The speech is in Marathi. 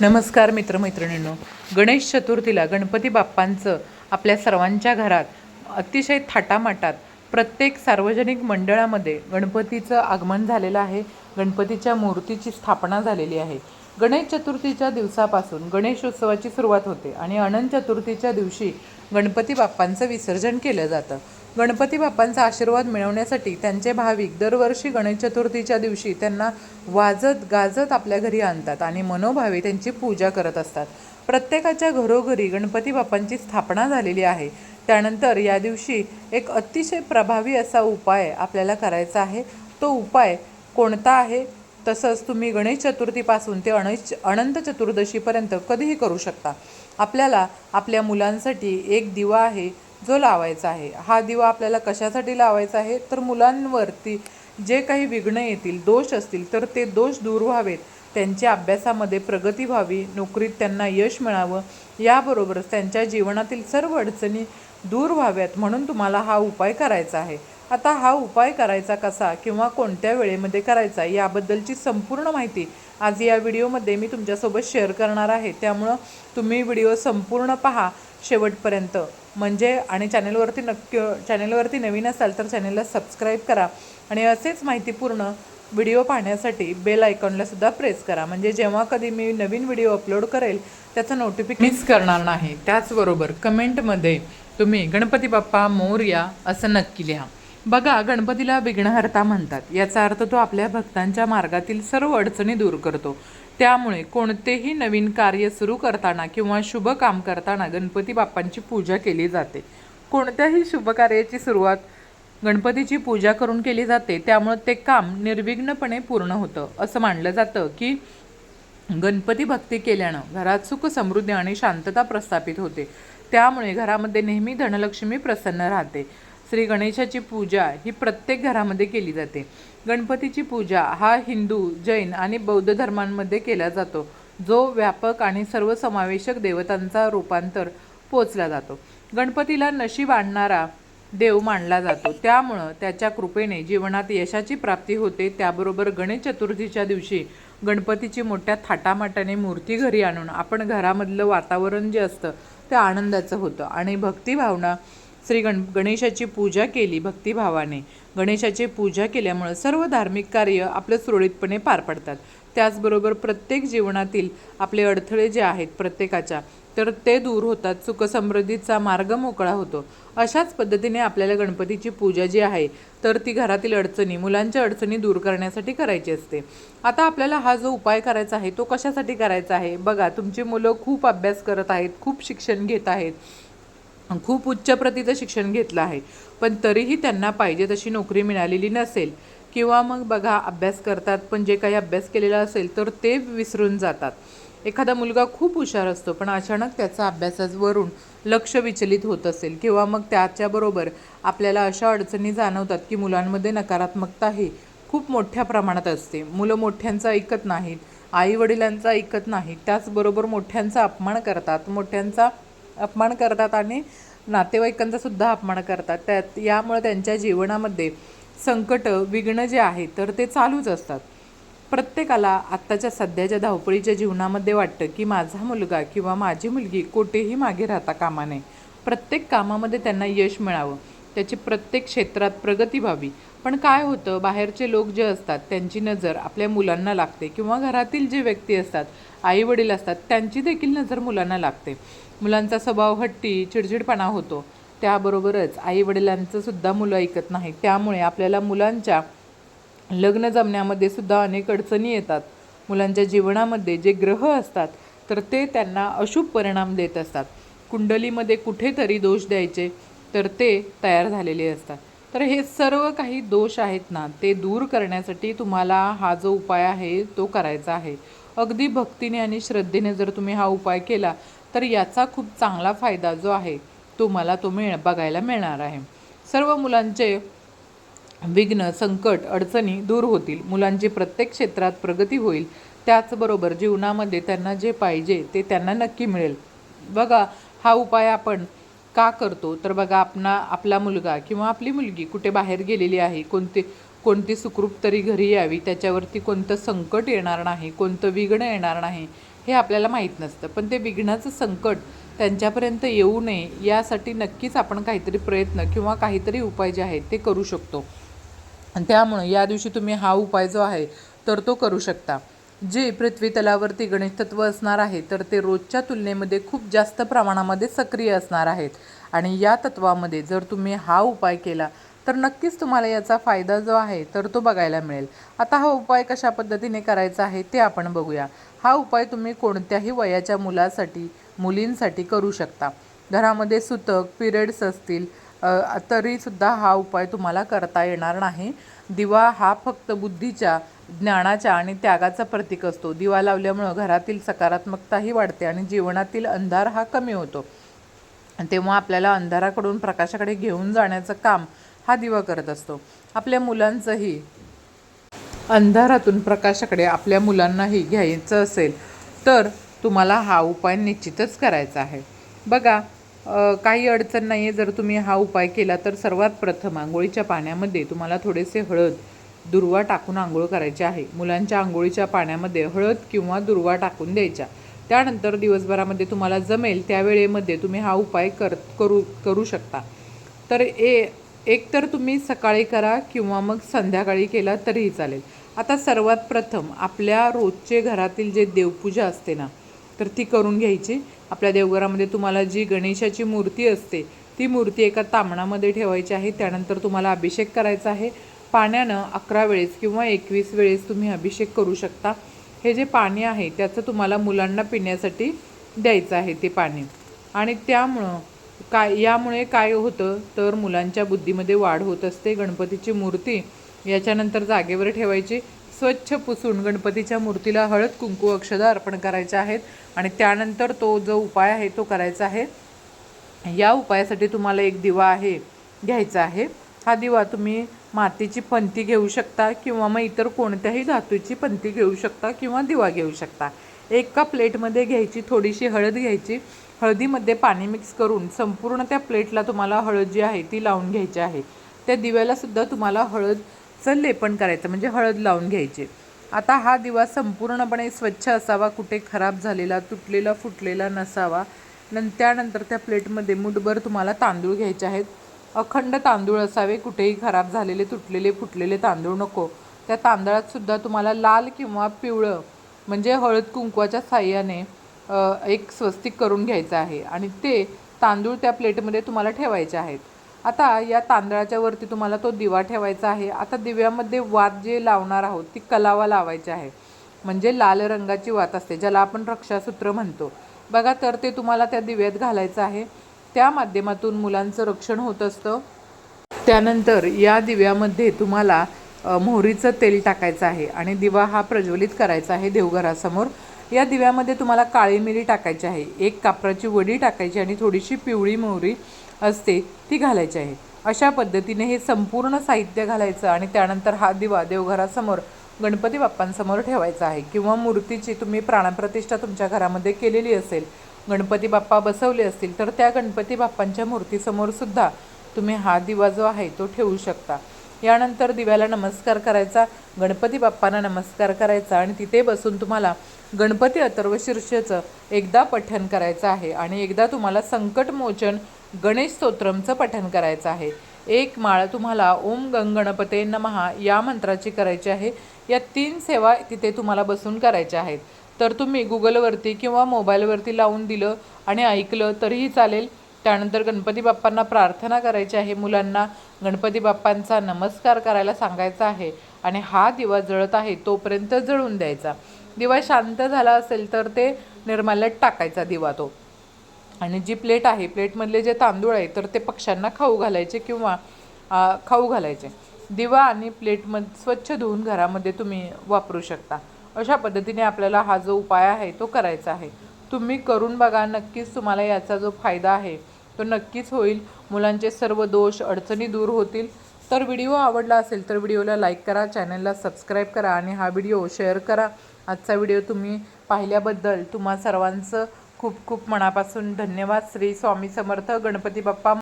नमस्कार मित्रमैत्रिणींनो. गणेश चतुर्थीला गणपती बाप्पांचं आपल्या सर्वांच्या घरात अतिशय थाटामाटात प्रत्येक सार्वजनिक मंडळामध्ये गणपतीचं आगमन झालेलं आहे. गणपतीच्या मूर्तीची स्थापना झालेली आहे. गणेश चतुर्थीच्या दिवसापासून गणेश उत्सवाची सुरुवात होते आणि अनंत चतुर्थीच्या दिवशी गणपती बाप्पांचं विसर्जन केलं जातं. गणपती बाप्पांचा आशीर्वाद मिळवण्यासाठी त्यांचे भाविक दरवर्षी गणेश चतुर्थीच्या दिवशी त्यांना वाजत गाजत आपल्या घरी आणतात आणि मनोभावे त्यांची पूजा करत असतात. प्रत्येकाच्या घरोघरी गणपती बाप्पांची स्थापना झालेली आहे. त्यानंतर या दिवशी एक अतिशय प्रभावी असा उपाय आपल्याला करायचा आहे. तो उपाय कोणता आहे? तसंच तुम्ही गणेश चतुर्थीपासून ते अणश अनंत चतुर्दशीपर्यंत कधीही करू शकता. आपल्याला आपल्या मुलांसाठी एक दिवा आहे. जो लावायचा आहे हा दिवा आपल्याला कशासाठी लावायचा आहे? तर मुलांवरती जे काही विघ्न येतील दोष असतील तर ते दोष दूर व्हावेत. त्यांच्या अभ्यासामध्ये प्रगती व्हावी नोकरीत त्यांना यश मिळावं याबरोबरच त्यांच्या जीवनातील सर्व अडचणी दूर व्हाव्यात म्हणून तुम्हाला हा उपाय करायचा आहे. आता हा उपाय करायचा कसा किंवा कोणत्या वेळेमध्ये करायचा याबद्दलची संपूर्ण माहिती आज या व्हिडिओमध्ये मी तुमच्यासोबत शेअर करणार आहे. त्यामुळं तुम्ही व्हिडिओ संपूर्ण पहा शेवटपर्यंत. म्हणजे आणि चॅनलवरती नक्की चॅनलवरती नवीन असाल तर चॅनलला सबस्क्राईब करा आणि असेच माहितीपूर्ण व्हिडिओ पाहण्यासाठी बेल आयकॉनला सुद्धा प्रेस करा. म्हणजे जेव्हा कधी मी नवीन व्हिडिओ अपलोड करेल त्याचं नोटिफिकेशन मिस करणार नाही. त्याचबरोबर कमेंटमध्ये तुम्ही गणपती बाप्पा मोर्या असं नक्की लिहा. बघा गणपतीला विघ्नहर्ता म्हणतात. याचा अर्थ तो आपल्या भक्तांच्या मार्गातील सर्व अडचणी दूर करतो. त्यामुळे कोणतेही नवीन कार्य सुरू करताना किंवा शुभ काम करताना गणपती बाप्पांची पूजा केली जाते. कोणत्याही शुभ कार्याची सुरुवात गणपतीची पूजा करून केली जाते त्यामुळे ते काम निर्विघ्नपणे पूर्ण होतं. असं मानलं जातं की गणपती भक्ती केल्यानं घरात सुख समृद्धी आणि शांतता प्रस्थापित होते. त्यामुळे घरामध्ये नेहमी धनलक्ष्मी प्रसन्न राहते. श्री गणेशाची पूजा ही प्रत्येक घरामध्ये केली जाते. गणपतीची पूजा हा हिंदू जैन आणि बौद्ध धर्मांमध्ये केला जातो. जो व्यापक आणि सर्वसमावेशक देवतांचा रूपांतर पोचला जातो. गणपतीला नशीब आणणारा देव मानला जातो. त्यामुळं त्याच्या कृपेने जीवनात यशाची प्राप्ती होते. त्याबरोबर गणेश चतुर्थीच्या दिवशी गणपतीची मोठ्या थाटामाटाने मूर्ती घरी आणून आपण घरामधलं वातावरण जे असतं ते आनंदाचं होतं. आणि भक्तिभावना श्री गण गणेशाची पूजा केली भक्तिभावाने. गणेशाची पूजा केल्यामुळं सर्व धार्मिक कार्य आपलं सुरळीतपणे पार पडतात. त्याचबरोबर प्रत्येक जीवनातील आपले अडथळे जे आहेत प्रत्येकाच्या तर ते दूर होतात सुखसमृद्धीचा मार्ग मोकळा होतो. अशाच पद्धतीने आपल्याला गणपतीची पूजा जी आहे तर ती घरातील अडचणी मुलांच्या अडचणी दूर करण्यासाठी करायची असते. आता आपल्याला हा जो उपाय करायचा आहे तो कशासाठी करायचा आहे? बघा तुमची मुलं खूप अभ्यास करत आहेत खूप शिक्षण घेत आहेत. खूप उच्च प्रतीचं शिक्षण घेतलं आहे. पण तरीही त्यांना पाहिजे तशी नोकरी मिळालेली नसेल. किंवा मग बघा अभ्यास करतात पण जे काही अभ्यास केलेला असेल तर ते विसरून जातात. एखादा मुलगा खूप हुशार असतो पण अचानक त्याचा अभ्यासावरून लक्ष विचलित होत असेल. किंवा मग त्याच्याबरोबर आपल्याला अशा अडचणी जाणवतात की मुलांमध्ये नकारात्मकता ही खूप मोठ्या प्रमाणात असते. मुलं मोठ्यांचं ऐकत नाहीत आई वडिलांचं ऐकत नाहीत त्याचबरोबर मोठ्यांचा अपमान करतात मोठ्यांचा अपमान करतात आणि नातेवाईकांचा सुद्धा अपमान करतात. त्यात यामुळे त्यांच्या जीवनामध्ये संकट विघ्न जे आहे तर ते चालूच असतात. प्रत्येकाला आत्ताच्या सध्याच्या धावपळीच्या जीवनामध्ये वाटतं की माझा मुलगा किंवा माझी मुलगी कुठेही मागे राहता कामा नये. प्रत्येक कामामध्ये त्यांना यश मिळावं. त्याची प्रत्येक क्षेत्रात प्रगती व्हावी. पण काय होतं बाहेरचे लोक जे असतात त्यांची नजर आपल्या मुलांना लागते किंवा घरातील जे व्यक्ती असतात आई वडील असतात त्यांची देखील नजर मुलांना लागते. मुलांचा स्वभाव हट्टी चिडचिडपणा होतो. त्याबरोबरच आई मुलं ऐकत नाही त्यामुळे आपल्याला मुलांच्या लग्न जमण्यामध्ये सुद्धा अनेक अडचणी येतात. मुलांच्या जीवनामध्ये जे ग्रह असतात तर ते त्यांना अशुभ परिणाम देत असतात. कुंडलीमध्ये कुठेतरी दोष द्यायचे. तर ते तयार झालेले असतात. तर हे सर्व काही दोष आहेत ना ते दूर करण्यासाठी तुम्हाला हा जो उपाय आहे तो करायचा आहे. अगदी भक्तीने आणि श्रद्धेने जर तुम्ही हा उपाय केला तर याचा खूप चांगला फायदा जो आहे तो मला तो मिळ बघायला मिळणार आहे. सर्व मुलांचे विघ्न संकट अडचणी दूर होतील. मुलांची प्रत्येक क्षेत्रात प्रगती होईल. त्याचबरोबर जीवनामध्ये त्यांना जे पाहिजे ते त्यांना नक्की मिळेल. बघा हा उपाय आपण का करतो? तर बघा आपणा आपला मुलगा किंवा आपली मुलगी कुठे बाहेर गेलेली आहे कोणते कोणती सुखरूप तरी घरी यावी त्याच्यावरती कोणतं संकट येणार नाही कोणतं विघ्न येणार नाही हे आपल्याला माहीत नसतं. पण ते विघ्नाचं संकट त्यांच्यापर्यंत येऊ नये यासाठी नक्कीच आपण काहीतरी प्रयत्न किंवा काहीतरी उपाय जे आहेत ते करू शकतो. त्यामुळं या दिवशी तुम्ही हा उपाय जो आहे तर तो करू शकता. जे पृथ्वी तलावरती गणेश तत्व असणार आहे तर ते रोजच्या तुलनेमध्ये खूप जास्त प्रमाणामध्ये सक्रिय असणार आहेत. आणि या तत्वामध्ये जर तुम्ही हा उपाय केला तर नक्कीच तुम्हाला याचा फायदा जो आहे तर तो बघायला मिळेल. आता हा उपाय कशा पद्धतीने करायचा आहे ते आपण बघूया. हा उपाय तुम्ही कोणत्याही वयाच्या मुलासाठी मुलींसाठी करू शकता. घरामध्ये सुतक पिरियड्स असतील तरीसुद्धा हा उपाय तुम्हाला करता येणार नाही. दिवा हा फक्त बुद्धीच्या ज्ञानाच्या आणि त्यागाचा प्रतीक असतो. दिवा लावल्यामुळं घरातील सकारात्मकताही वाढते आणि जीवनातील अंधार हा कमी होतो. तेव्हा आपल्याला अंधाराकडून प्रकाशाकडे घेऊन जाण्याचं काम हा दिवा करत असतो. आपल्या मुलांचंही अंधारातून प्रकाशाकडे आपल्या मुलांनाही घ्यायचं असेल तर तुम्हाला हा उपाय निश्चितच करायचा आहे. बघा काही अडचण नाही आहे जर तुम्ही हा उपाय केला तर सर्वात प्रथम आंघोळीच्या पाण्यामध्ये तुम्हाला थोडेसे हळद दुर्वा टाकून आंघोळ करायची आहे. मुलांच्या आंघोळीच्या पाण्यामध्ये हळद किंवा दुर्वा टाकून द्यायच्या. त्यानंतर दिवसभरामध्ये तुम्हाला जमेल त्यावेळेमध्ये तुम्ही हा उपाय कर करू करू शकता. तर ए एक तर तुम्ही सकाळी करा किंवा मग संध्याकाळी केला तरीही चालेल. आता सर्वात प्रथम आपल्या रोजचे घरातील जे देवपूजा असते ना तर ती करून घ्यायची. आपल्या देवघरामध्ये तुम्हाला जी गणेशाची मूर्ती असते ती मूर्ती एका तामणामध्ये ठेवायची आहे. त्यानंतर तुम्हाला अभिषेक करायचा आहे. पाण्यानं अकरा वेळेस किंवा एकवीस वेळेस तुम्ही अभिषेक करू शकता. हे जे पाणी आहे त्याचं तुम्हाला मुलांना पिण्यासाठी द्यायचं आहे ते पाणी. आणि त्यामुळं काय यामुळे काय होतं तर मुलांच्या बुद्धीमध्ये वाढ होत असते. गणपतीची मूर्ती याच्यानंतर जागेवर ठेवायची. स्वच्छ पुसून गणपतीच्या मूर्तीला हळद कुंकू अक्षदा अर्पण करायचे आहेत. आणि त्यानंतर तो जो उपाय आहे तो करायचा आहे. या उपायासाठी तुम्हाला एक दिवा आहे घ्यायचा आहे. हा दिवा तुम्ही मातीची पंती घेऊ शकता किंवा मग इतर कोणत्याही धातूची पंती घेऊ शकता किंवा दिवा घेऊ शकता. एका प्लेटमध्ये घ्यायची थोडीशी हळद घ्यायची हळदीमध्ये पाणी मिक्स करून संपूर्ण त्या प्लेटला तुम्हाला हळद जी आहे ती लावून घ्यायची आहे. त्या दिव्यालासुद्धा तुम्हाला हळदचं लेपन करायचं म्हणजे हळद लावून घ्यायची. आता हा दिवा संपूर्णपणे स्वच्छ असावा कुठे खराब झालेला तुटलेला फुटलेला नसावा. नंतर त्यानंतर त्या प्लेटमध्ये मुठभर तुम्हाला तांदूळ घ्यायचे आहेत. अखंड तांदूळ असावे कुठेही खराब झालेले तुटलेले फुटलेले तांदूळ नको. त्या तांदळात सुद्धा तुम्हाला लाल किंवा पिवळं म्हणजे हळद कुंकवाच्या साह्याने एक स्वस्तिक करून घ्यायचं आहे. आणि ते तांदूळ त्या प्लेटमध्ये तुम्हाला ठेवायचे आहेत. आता या तांदळाच्या वरती तुम्हाला तो दिवा ठेवायचा आहे. आता दिव्यामध्ये वात जे लावणार आहोत ती कलावा लावायची आहे. म्हणजे लाल रंगाची वात असते ज्याला आपण रक्षासूत्र म्हणतो. बघा तर ते तुम्हाला त्या दिव्यात घालायचं आहे. त्या माध्यमातून मुलांचं रक्षण होत असतं. त्यानंतर या दिव्यामध्ये तुम्हाला मोहरीचं तेल टाकायचं आहे आणि दिवा हा प्रज्वलित करायचा आहे देवघरासमोर. या दिव्यामध्ये तुम्हाला काळी मिरी टाकायची आहे एक कापराची वडी टाकायची आणि थोडीशी पिवळी मोहरी असते ती घालायची आहे. अशा पद्धतीने हे संपूर्ण साहित्य घालायचं आणि त्यानंतर हा दिवा देवघरासमोर गणपती बाप्पांसमोर ठेवायचा आहे किंवा मूर्तीची तुम्ही प्राणप्रतिष्ठा तुमच्या घरामध्ये केलेली असेल गणपती बाप्पा बसवले असतील तर त्या गणपती बाप्पांच्या मूर्तीसमोरसुद्धा तुम्ही हा दिवा जो आहे तो ठेवू शकता. यानंतर दिव्याला नमस्कार करायचा गणपती बाप्पांना नमस्कार करायचा आणि तिथे बसून तुम्हाला गणपती अथर्व शीर्षेचं एकदा पठण करायचं आहे आणि एकदा तुम्हाला संकटमोचन गणेश स्तोत्रमचं पठण करायचं आहे. एक माळ तुम्हाला ओम गंगणपते नमहा या मंत्राची करायची आहे. या तीन सेवा तिथे तुम्हाला बसून करायच्या आहेत. तर तुम्ही गुगलवरती किंवा मोबाईलवरती लावून दिलं आणि ऐकलं तरीही चालेल. त्यानंतर गणपती बाप्पांना प्रार्थना करायची आहे. मुलांना गणपती बाप्पांचा नमस्कार करायला सांगायचा आहे आणि हा दिवा जळत आहे तोपर्यंत जळून द्यायचा. दिवा शांत झाला असेल तर ते निर्माल्यात टाकायचा दिवा तो. आणि जी प्लेट आहे प्लेटमधले जे तांदूळ आहे तर ते पक्ष्यांना खाऊ घालायचे किंवा खाऊ घालायचे. दिवा आणि प्लेटमध्ये स्वच्छ धुवून घरामध्ये तुम्ही वापरू शकता. अशा पद्धतीने आपल्याला हा जो उपाय आहे तो करायचा आहे. तुम्ही करून बघा नक्कीच तुम्हाला याचा जो फायदा आहे तो नक्कीच होईल. मुलांचे सर्व दोष अडचणी दूर होतील. तर व्हिडिओ आवडला असेल तर व्हिडिओला लाईक करा चॅनलला सबस्क्राईब करा आणि हा व्हिडिओ शेअर करा. आजचा व्हिडिओ तुम्ही पाहिल्याबद्दल तुम्हा सर्वांचं खूप खूप मनापासून धन्यवाद. श्री स्वामी समर्थ गणपती बाप्पा